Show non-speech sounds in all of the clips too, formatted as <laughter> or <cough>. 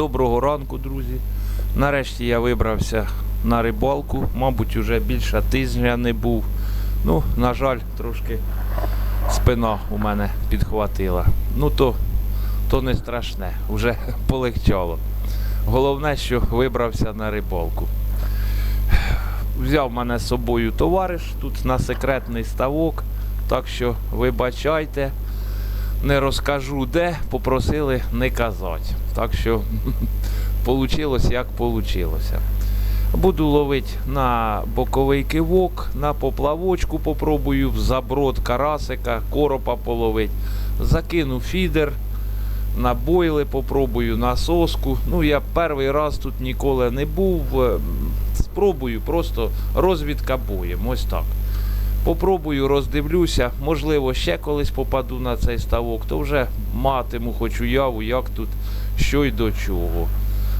Доброго ранку, друзі. Нарешті я вибрався на рибалку. Мабуть, уже більше тижня не був. Ну, на жаль, трошки спина у мене підхватила. Ну то, то не страшне, вже <laughs> полегчало. Головне, що вибрався на рибалку. Взяв мене з собою товариш тут на секретний ставок. Так що вибачайте, не розкажу де, попросили не казати. Так що <laughs> вийшло як вийшло. Буду ловити на боковий кивок, на поплавочку попробую, в заброд карасика, коропа половить. Закину фідер, на бойли попробую, на соску. Ну, я перший раз тут ніколи не був. е, Спробую просто розвідка боєм. Ось так. Попробую, роздивлюся, можливо, ще колись попаду на цей ставок, то вже матиму хоч уяву, як тут, що й до чого.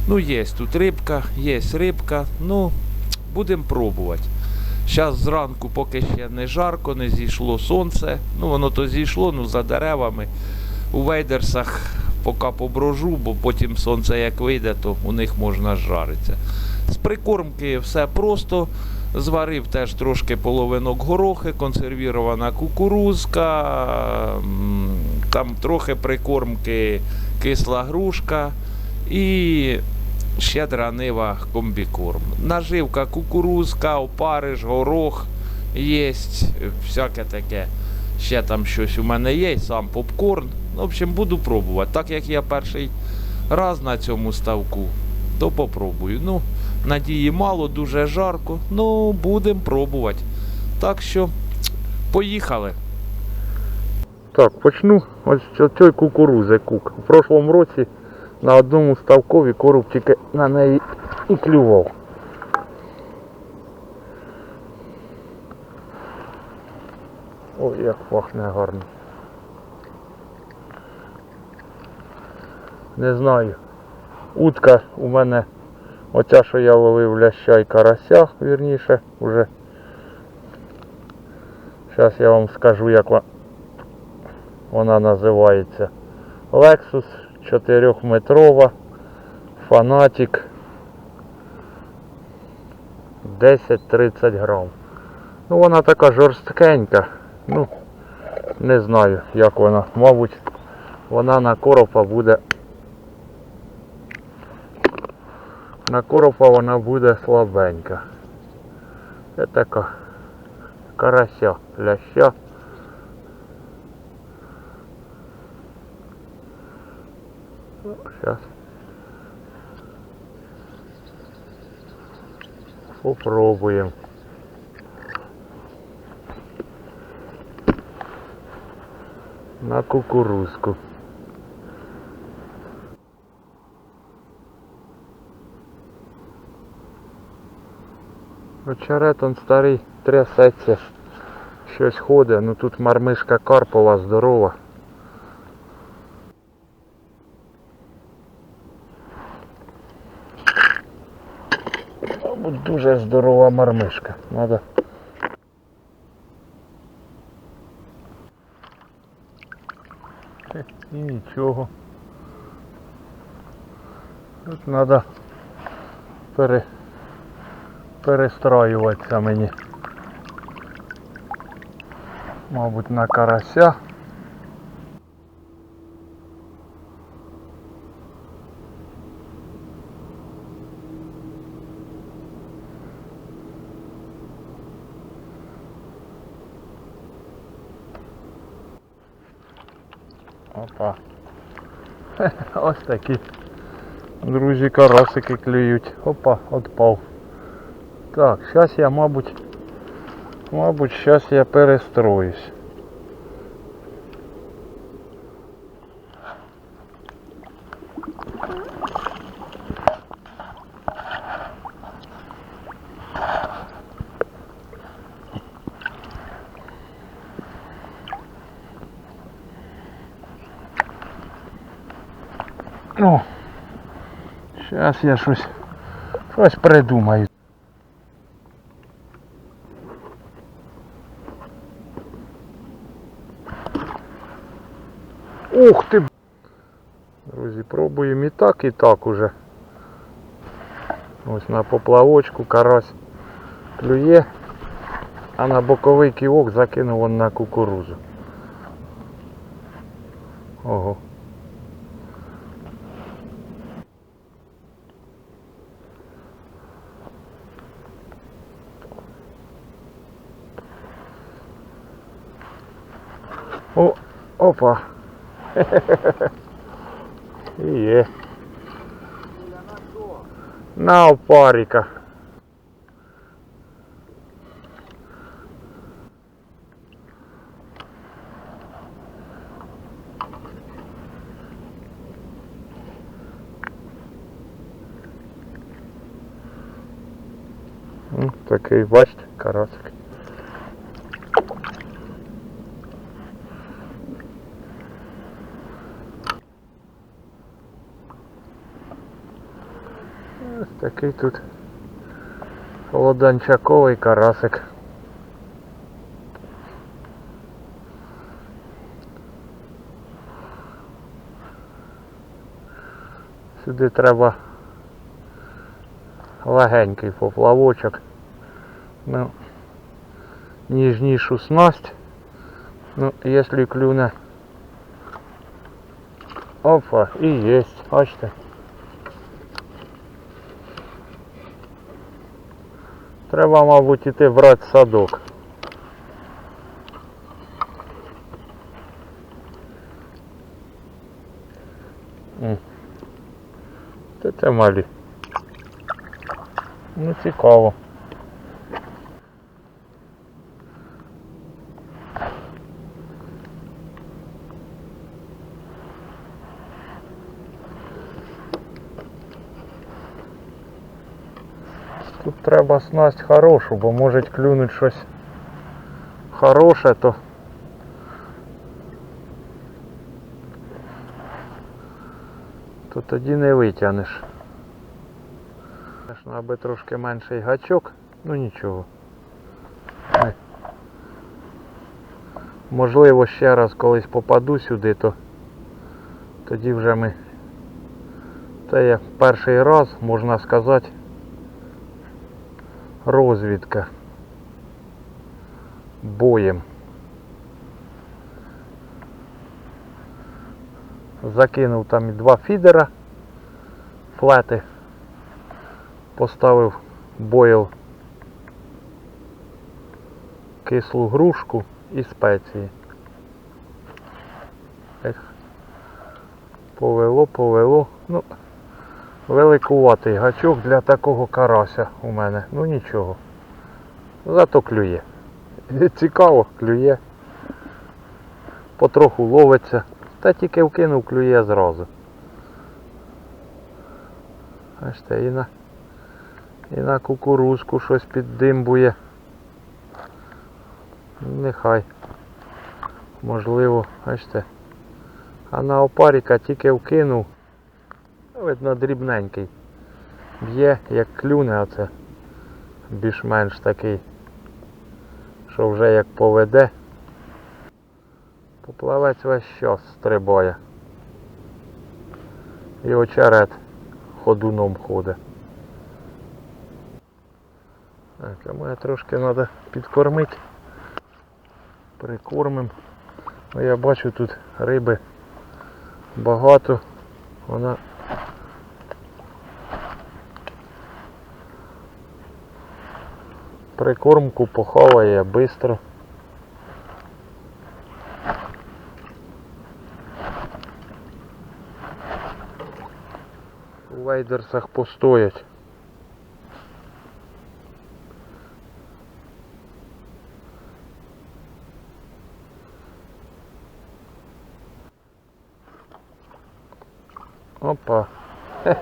Ну, є тут рибка, є рибка, ну, будемо пробувати. Зараз зранку, поки ще не жарко, не зійшло сонце. Ну, воно то зійшло, ну, за деревами. У вейдерсах поки поброжу, бо потім сонце як вийде, то у них можна жаритися. З прикормки все просто. Зварив теж трошки половинок горохи, консервірована кукурузка, там трохи прикормки кисла грушка і щедра нива комбікорм. Наживка кукурузка, опариш, горох є, всяке таке. Ще там щось у мене є, сам попкорн. В общем, буду пробувати. Так як я перший раз на цьому ставку, то попробую. Ну, надії мало, дуже жарко. Ну, будемо пробувати. Так що, поїхали. Так, почну ось з цієї кукурузи кук. У прошлому році на одному ставкові короб тільки на неї і клював. Ой, як пахне гарно. Не знаю. Утка у мене, оця, що я ловив ляща і карася, вірніше, вже. Зараз я вам скажу, як вона називається Lexus 4-метрова Фанатик 10-30 грам. Ну вона така жорсткенька. Ну, не знаю як вона. Мабуть, вона на коропа буде. На коропа вона буде слабенька. Це така карася, ляща. Сейчас. Попробуем. На кукурузку. Очерет он старий трясеться. Щось ходить, ну тут мармишка карпова здорова. Мабуть, дуже здорова мармишка. Е, І нічого. Тут треба пере... перестраюватися мені. Мабуть, на карася. Опа. Хе, <laughs> Ось такі. Друзі, карасики клюють. Опа, отпав. Так, зараз я, мабуть, мабуть, зараз я перестроюсь. О, зараз я щось, щось придумаю. Так, і так уже. Ось на поплавочку карась клює, а на боковий ківок закинув он на кукурузу. Ого. О, опа. Хе-хе-хе. <laughs> І є. На опаріка. М, Такий, бачите, карасик. Ось такий тут холоданчаковий карасик. Сюди треба легенький поплавочок. Ну, ніжнішу снасть. Ну, якщо клюне. Опа, і єсть, бачите. Треба, мабуть, іти брати садок. Це це малі. Ну цікаво. Тут треба снасть хорошу, бо може клюнуть щось хороше, то то тоді не витягнеш. Звісно, аби трошки менший гачок, ну нічого. Можливо, ще раз колись попаду сюди, то тоді вже ми. Це як перший раз, можна сказати, розвідка боєм. Закинув там і два фідера, флети, поставив бойл кислу грушку і спеції. Ех. Повело, повело. Ну, великуватий гачок для такого карася у мене. Ну нічого. Зато клює. <laughs> Цікаво, клює. Потроху ловиться. Та тільки вкинув, клює зразу. Бачите, і на, і на кукурузку щось піддимбує. Нехай. Можливо, бачите. А на опаріка тільки вкинув. Видно дрібненький. Б'є, як клюне, а це більш-менш такий, що вже як поведе. Поплавець весь час стрибає. І очерет ходуном ходить. Так, а мене трошки треба підкормити. Прикормим. Ну, я бачу тут риби багато. Вона прикормку похаває швидко. У вейдерсах постоять. Опа. <laughs>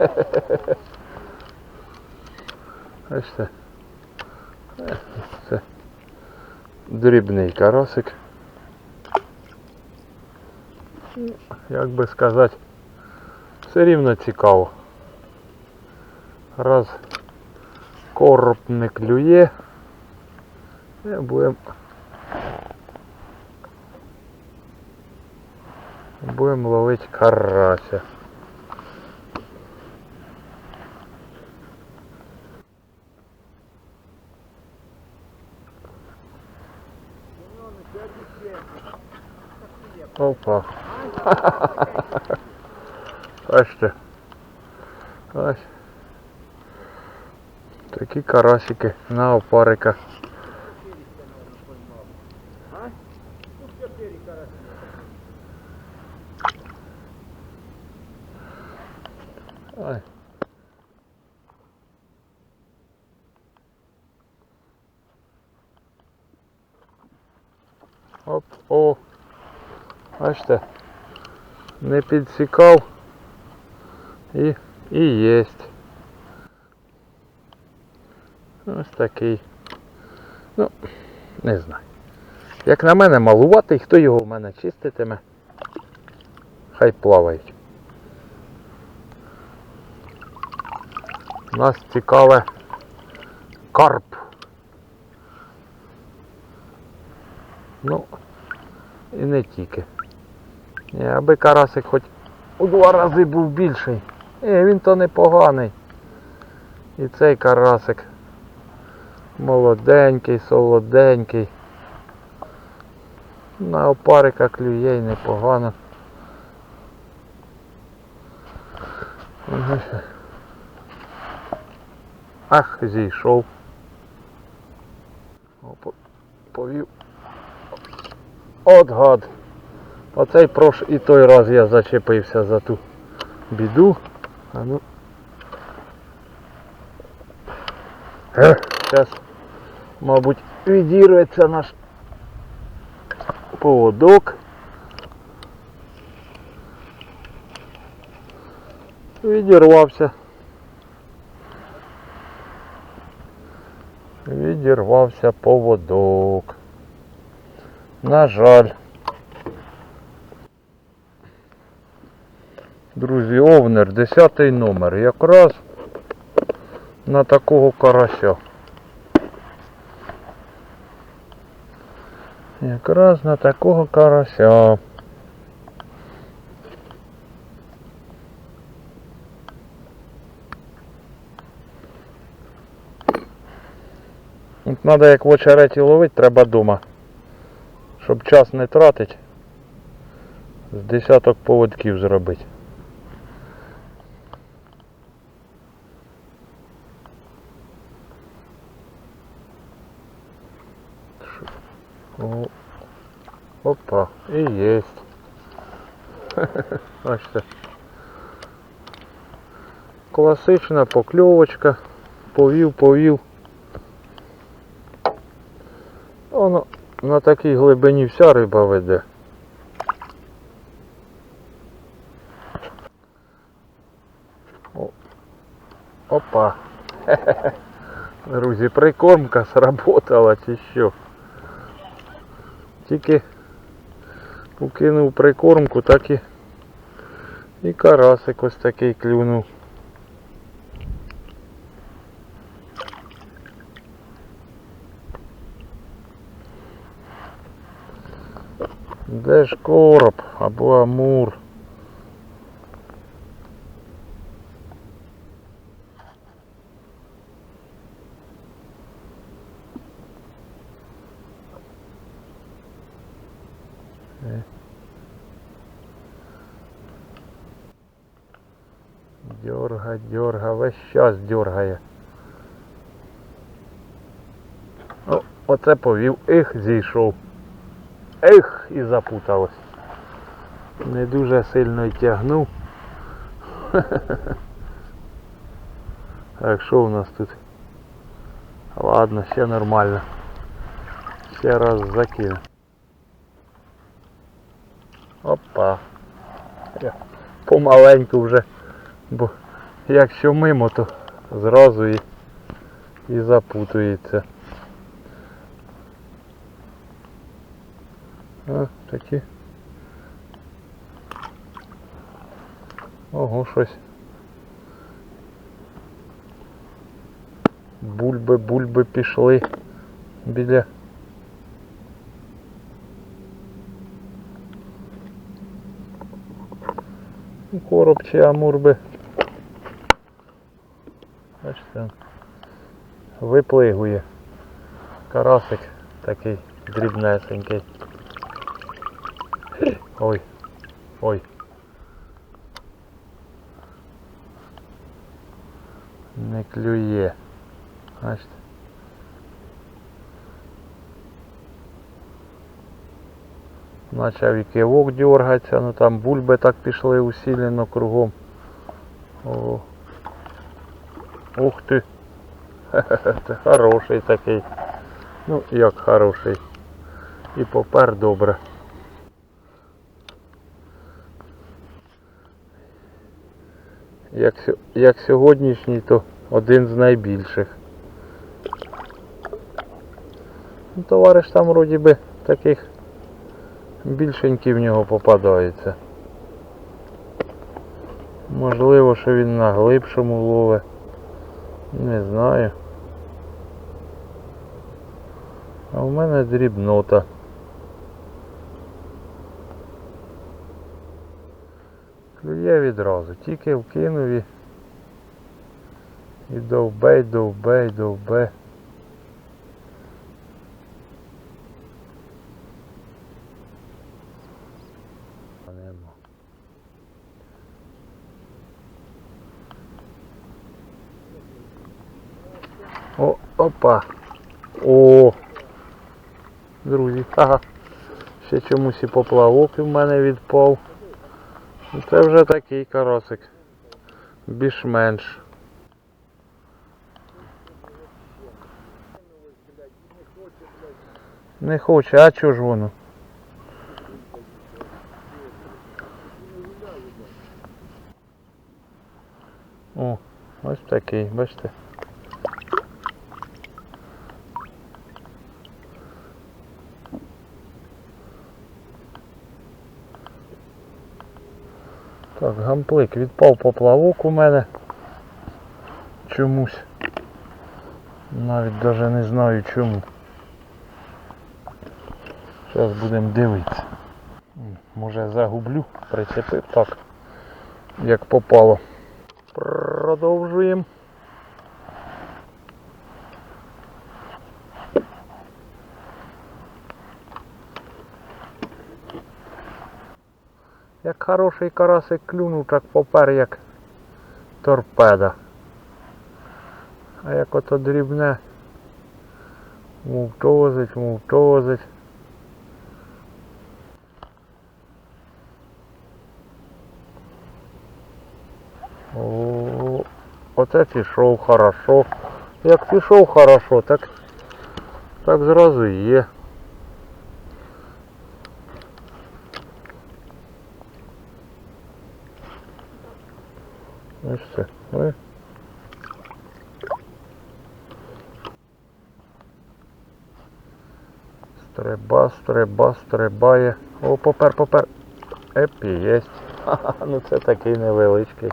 Бачите? Це дрібний карасик. Як би сказати, все рівно цікаво. Раз короб не клює, будемо будемо ловити карася. Опа. Бачите. Ось. Такі карасики на опариках. Бачите, не підсікав і, і єсть. Ось такий. Ну, не знаю. Як на мене малуватий, хто його в мене чиститиме? Хай плавають. Нас цікаве карп. Ну, і не тільки. Ні, аби карасик хоч у два рази був більший. Е, він то непоганий. І цей карасик молоденький, солоденький. На опарика клює й непогано. Ах, зійшов. Оп, повів. От гад. Оцей прош і той раз я зачепився за ту біду. А ну. Зараз, мабуть, відірветься наш поводок. Відірвався. Відірвався поводок. На жаль. Друзі, овнер, 10 номер. Якраз на такого карася. Якраз на такого карася. От треба як в очереті ловити, треба дома. Щоб час не тратить. З десяток поводків зробити. Опа, і. Бачите. <laughs> Класична покльовочка. Повів, повів. Воно на такій глибині вся риба веде. О. Опа. <laughs> Друзі, прикормка сработала чи що. Тільки покинув прикормку, так і, і карасик ось такий клюнув. Де ж короб або амур? Час дергає. О, оце повів, ех, зійшов. Ех, і запуталось. Не дуже сильно тягнув. Так, що у нас тут? Ладно, ще нормально. Ще раз закину. Опа. Я Помаленьку вже. Бо якщо мимо, то зразу і, і запутується. А, такі. Ого, щось. Бульби, бульби пішли біля. Ну, Короб чи амур би. Бачите, виплигує. Карасик такий дрібнесенький. Ой. Ой. Не клює. Бачите? Почав і кивок дергатися, ну там бульби так пішли усилено кругом. О. Ух ти. <laughs> Це хороший такий. Ну як хороший. І попер добре. Як, як сьогоднішній, то один з найбільших. Ну, товариш там вроді би таких більшенький в нього попадається. Можливо, що він на глибшому лове. Не знаю. А в мене дрібнота. Клює відразу, тільки вкинув і, і довбей, довбей, довбе. А Нема. О, опа. О. Друзі, ага. Ще чомусь і поплавок і в мене відпав. Ну, Це вже такий карасик. Більш-менш. Не хоче, а чого ж воно? О, ось такий, бачите. Так, гамплик відпав поплавок у мене. Чомусь. Навіть даже не знаю чому. Зараз будемо дивитися. Може загублю, причепив так, як попало. Продовжуємо. Як хороший карасик клюнув, так попер як торпеда. А як ото дрібне, мовтозить, мовтозить. О, оце пішов хорошо. Як пішов хорошо, так, так зразу є. Ось це. Ой. Стреба, стреба, стрибає. О, попер, попер. Епі, єсть. Ха-ха, ну це такий невеличкий.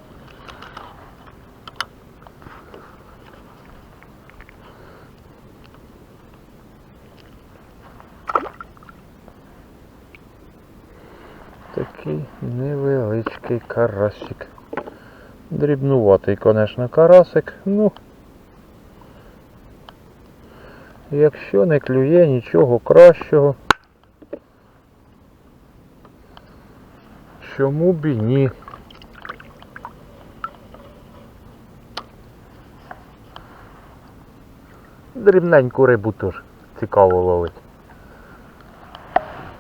Такий невеличкий карасик. Дрібнуватий, конечно, карасик. Ну, якщо не клює нічого кращого, чому б і ні? Дрібненьку рибу теж цікаво ловить.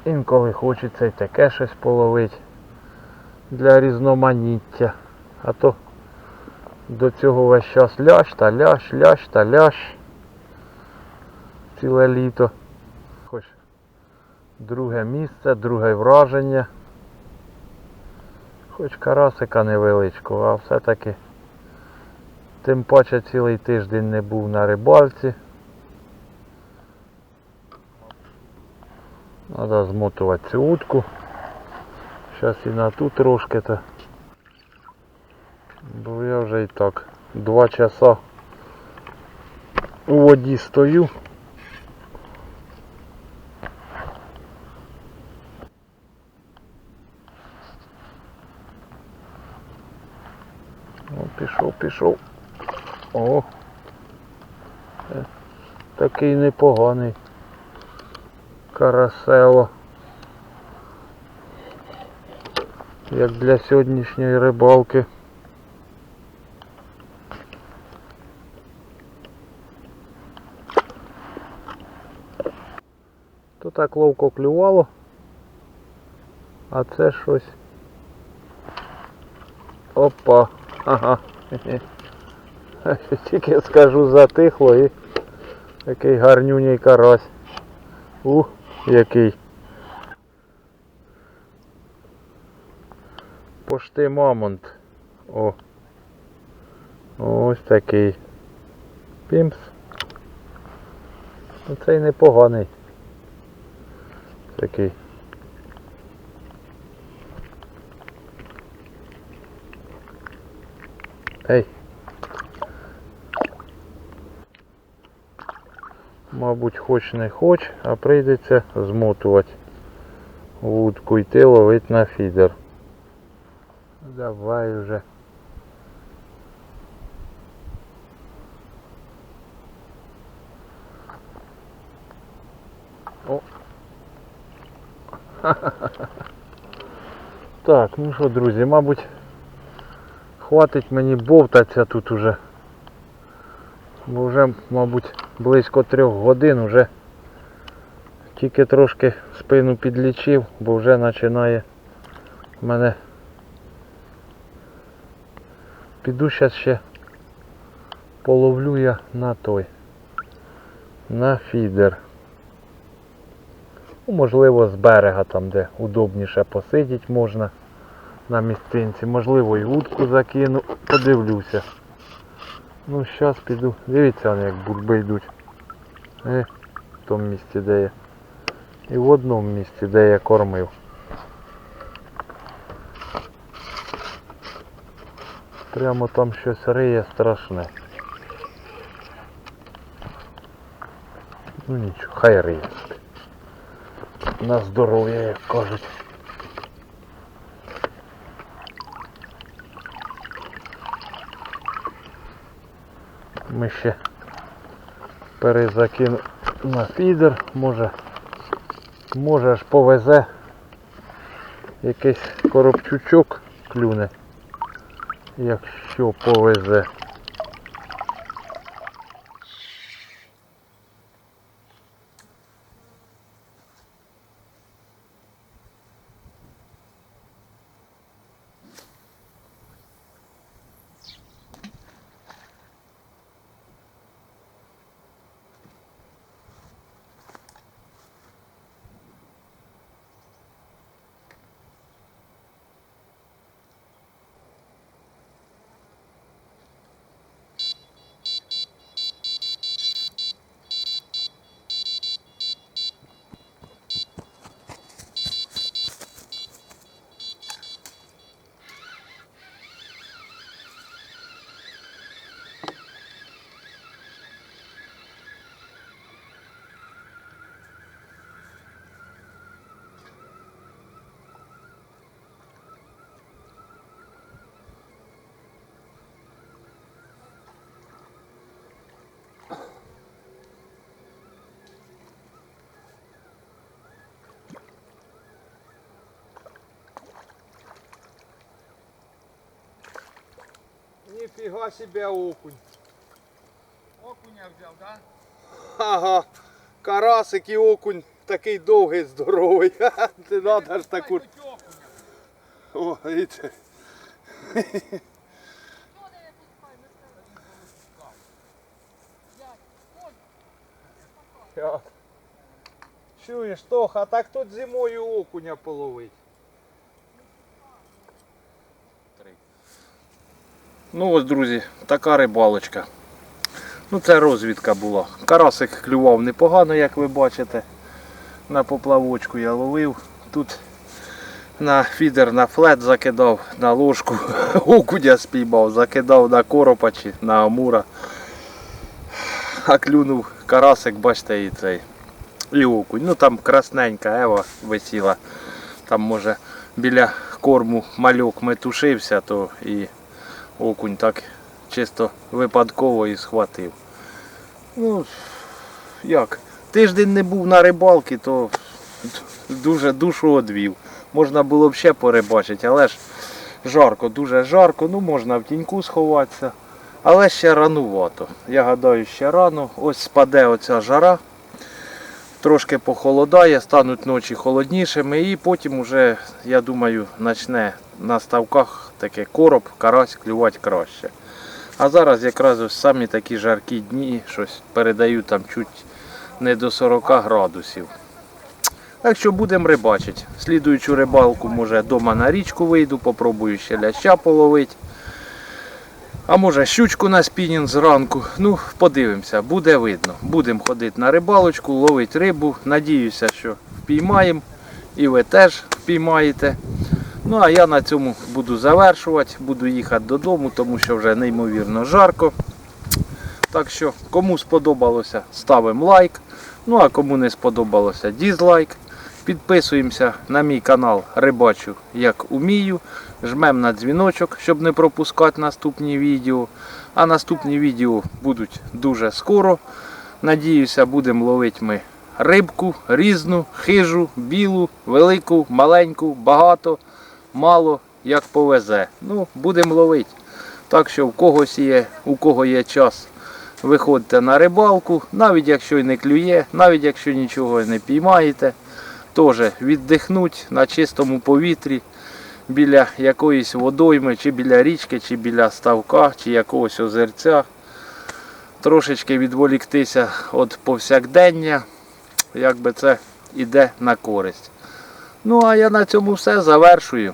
Інколи хочеться й таке щось половити для різноманіття. А то до цього весь час лящ та лящ, лящ та лящ. Ціле літо. Хоч друге місце, друге враження. Хоч карасика невеличкого, а все-таки тим паче цілий тиждень не був на рибальці. Треба змотувати цю утку. Зараз і на ту трошки то. Бо я вже і так два часа у воді стою. О, пішов, пішов. О. Е, Такий непоганий. Карасело. Як для сьогоднішньої рибалки. То так ловко клювало. А це щось. Опа. Ага. <laughs> Тільки скажу затихло і який гарнюній карась. У, який. Пошти мамонт. О. Ось такий. Пімс. Ну, Цей непоганий. Такий. Ей. Мабуть, хоч не хоч, а прийдеться змотувати вудку йти ловить на фідер. Давай уже. О. <laughs> Так, ну що, друзі, мабуть, хватить мені бовтатися тут уже. Бо вже, мабуть, близько трьох годин уже тільки трошки спину підлічив, бо вже починає мене Піду зараз ще половлю я на той. На фідер. Ну, можливо, з берега там, де удобніше посидіти можна на місцинці. Можливо, і утку закину. Подивлюся. Ну, зараз піду. Дивіться, як бульби йдуть. Е, в тому місці, де я. І в одному місці, де я кормив. Прямо там щось риє страшне. Ну нічого, хай риє. На здоров'я, як кажуть. Ми ще перезакину на фідер, може, може аж повезе якийсь коробчучок клюне. Якщо повезе. Ніфіга себе окунь. Окуня взяв, да? Ага. Карасик і окунь такий довгий, здоровий. <laughs> Ти надо ж таку. О, видите. Чуєш, Тоха, так тут зимою окуня половить. Ну ось, друзі, така рибалочка. Ну це розвідка була. Карасик клював непогано, як ви бачите. На поплавочку я ловив. Тут на фідер на флет закидав, на ложку <laughs> окуня спіймав, закидав на коропачі, на амура. А клюнув карасик, бачите, і цей. І окунь. Ну там красненька ева висіла. Там може біля корму мальок метушився, то і окунь так чисто випадково і схватив. Ну, як? Тиждень не був на рибалці, то дуже душу одвів. Можна було б ще порибачити, але ж жарко, дуже жарко. Ну, можна в тіньку сховатися. Але ще ранувато. Я гадаю, ще рано. Ось спаде оця жара. Трошки похолодає, стануть ночі холоднішими і потім уже, я думаю, почне на ставках таке короб, карась клювати краще. А зараз якраз ось самі такі жаркі дні, щось передають там чуть не до 40 градусів. Так що будемо рибачити. Слідуючу рибалку, може, вдома на річку вийду, попробую ще ляща половити. А може щучку на спінінг зранку. Ну, подивимося, буде видно. Будемо ходити на рибалочку, ловити рибу. Надіюся, що впіймаємо. І ви теж впіймаєте. Ну а я на цьому буду завершувати, буду їхати додому, тому що вже неймовірно жарко. Так що, кому сподобалося, ставимо лайк. Ну а кому не сподобалося, дізлайк. Підписуємося на мій канал Рибачу як умію. Жмемо на дзвіночок, щоб не пропускати наступні відео. А наступні відео будуть дуже скоро. Надіюся, будемо ловити ми рибку різну, хижу, білу, велику, маленьку, багато, мало, як повезе. Ну, будемо ловити. Так що в когось є, у кого є час, виходьте на рибалку, навіть якщо й не клює, навіть якщо нічого не піймаєте, теж віддихнуть на чистому повітрі біля якоїсь водойми, чи біля річки, чи біля ставка, чи якогось озерця. Трошечки відволіктися від повсякдення, якби це іде на користь. Ну а я на цьому все завершую.